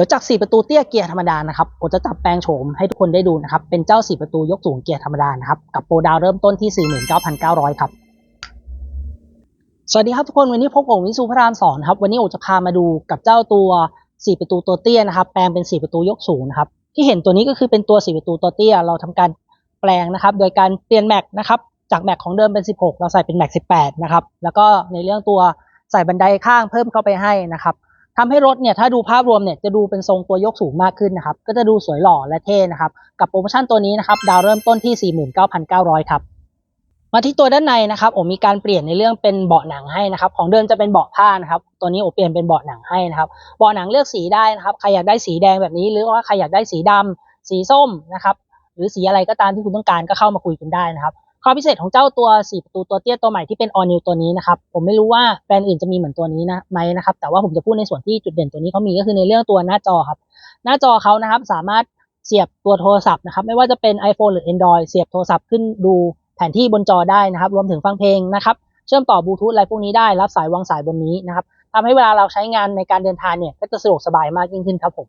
ดี๋ยวจาก 4 ประตูเตี้ยเกียร์ธรรมดานะครับผมจะจับแปลงโฉมให้ทุกคนได้ดูนะครับ เป็นเจ้า 4 ประตูยกสูงเกียร์ธรรมดานะครับ กับโปรดาวเริ่มต้นที่ 49,900 ครับ สวัสดีครับทุกคน วันนี้พบกับผมวิสุพระรามสอนครับ วันนี้ผมจะพามาดูกับเจ้าตัว 4 ประตูตัวเตี้ยนะครับ แปลงเป็น 4 ประตูยกสูงนะครับ ที่เห็นตัวนี้ก็คือเป็นตัว 4 ประตูตัวเตี้ย เราทำการแปลงนะครับ โดยการเปลี่ยนแม็กนะครับ จากแม็กของเดิมเป็น 16 เราใส่เป็นแม็ก18 นะครับ แล้วก็ในเรื่องตัวใส่บันไดข้างเพิ่มเข้าไปให้นะครับ ทำให้รถเนี่ยถ้าดูภาพรวมเนี่ยจะดูเป็นทรงตัวยกสูงมากขึ้นนะครับ ก็จะดูสวยหล่อและเท่นะครับ กับโปรโมชั่นตัวนี้นะครับดาวเริ่มต้นที่ 49,900 ครับมาที่ตัวด้านในนะครับผมมีการเปลี่ยนในเรื่องเป็นเบาะหนังให้นะครับ ของเดิมจะเป็นเบาะผ้านะครับ ตัวนี้ผมเปลี่ยนเป็นเบาะหนังให้นะครับเบาะหนังเลือกสีได้นะครับใครอยากได้สีแดงแบบนี้ หรือว่าใครอยากได้สีดำสีส้มนะครับ หรือสีอะไรก็ตามที่คุณต้องการก็เข้ามาคุยกันได้นะครับ ข้อพิเศษของเจ้าตัว 4 ประตูตัวเตี้ยตัวใหม่ที่เป็น all new ตัวนี้นะครับ ผมไม่รู้ว่าแบรนด์อื่นจะมีเหมือนตัวนี้นะไหมนะครับ แต่ว่าผมจะพูดในส่วนที่จุดเด่นตัวนี้เขามีก็คือในเรื่องตัวหน้าจอครับ หน้าจอเขานะครับสามารถเสียบตัวโทรศัพท์นะครับ ไม่ว่าจะเป็น iPhone หรือ Android เสียบโทรศัพท์ขึ้นดูแผนที่บนจอได้นะครับ รวมถึงฟังเพลงนะครับ เชื่อมต่อบลูทูธอะไรพวกนี้ได้ รับสายวางสายบนนี้นะครับทำให้เวลาเราใช้งานในการเดินทางเนี่ยก็จะสะดวกสบายมากยิ่งขึ้นครับผม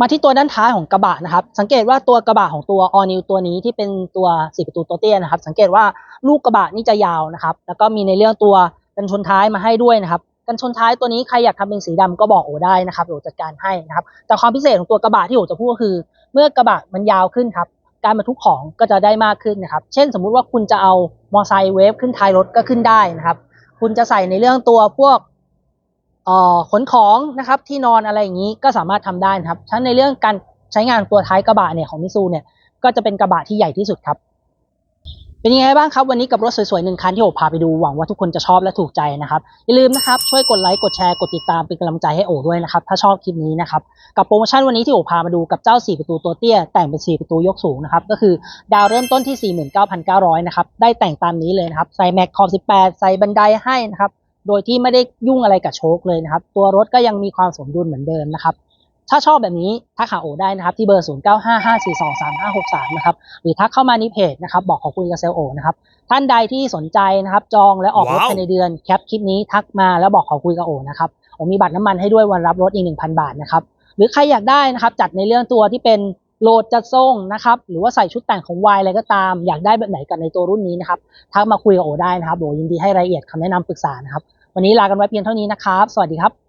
มาที่ตัวด้านท้ายของกระบะนะครับ สังเกตว่าตัวกระบะของตัว all new ตัวนี้ที่เป็นตัว4ประตูตัวเตี้ยนะครับ สังเกตว่าลูกกระบะนี่จะยาวนะครับ แล้วก็มีในเรื่องตัวกันชนท้ายมาให้ด้วยนะครับกันชนท้ายตัวนี้ใครอยากทำเป็นสีดำก็บอกโอได้นะครับโอจัดการให้นะครับ แต่ความพิเศษของตัวกระบะที่โอจะพูดก็คือ เมื่อกระบะมันยาวขึ้นครับ การบรรทุกของก็จะได้มากขึ้นนะครับ เช่น สมมุติว่าคุณจะเอามอไซค์เวฟขึ้นท้ายรถก็ขึ้นได้นะครับ คุณจะใส่ในเรื่องตัวพวก ขนของนะครับที่นอนอะไรอย่างนี้ก็สามารถทำได้นะครับฉันในเรื่องการใช้งานตัวท้ายกระบะเนี่ยของมิซูเนี่ยก็จะเป็นกระบะที่ใหญ่ที่สุดครับ เป็นยังไงบ้างครับ วันนี้กับรถสวยๆหนึ่งคันที่โอพาไปดูหวังว่าทุกคนจะชอบและถูกใจนะครับ อย่าลืมนะครับ ช่วยกดไลค์กดแชร์กดติดตามเป็นกำลังใจให้โอด้วยนะครับ ถ้าชอบคลิปนี้นะครับ กับโปรโมชั่นวันนี้ที่โอพามาดูกับเจ้า 4 ประตูตัวเตี้ย แต่งเป็น 4 ประตูยกสูงนะครับก็คือดาวเริ่มต้นที่ 49,900นะครับได้แต่งตามนี้เลยนะครับใส่แม็กคอม18ใส่บันไดให้นะครับ โดยที่ไม่ได้ยุ่งอะไรกับโชคเลยนะครับ ตัวรถก็ยังมีความสมดุลเหมือนเดิมนะครับ ถ้าชอบแบบนี้ทักหาโอได้นะครับ ที่เบอร์ 0955423563 นะครับ หรือทักเข้ามาในเพจนะครับ บอกขอบคุณกับเซลโอนะครับ ท่านใดที่สนใจนะครับ จองและออกรถภายในเดือนแคปคลิปนี้ทักมาแล้วบอกขอคุยกับโอนะครับผมมีบัตรน้ำมันให้ด้วยวันรับรถอีก1,000 บาทนะครับหรือใครอยากได้นะครับจัดในเรื่องตัวที่เป็น โหลดจัดส่งนะครับ หรือว่าใส่ชุดแต่งของวายอะไรก็ตาม อยากได้แบบไหนกันในตัวรุ่นนี้นะครับทักมาคุยกับโอได้นะครับโอยินดีให้รายละเอียดคำแนะนำปรึกษานะครับ วันนี้ลากันไว้เพียงเท่านี้นะครับ สวัสดีครับ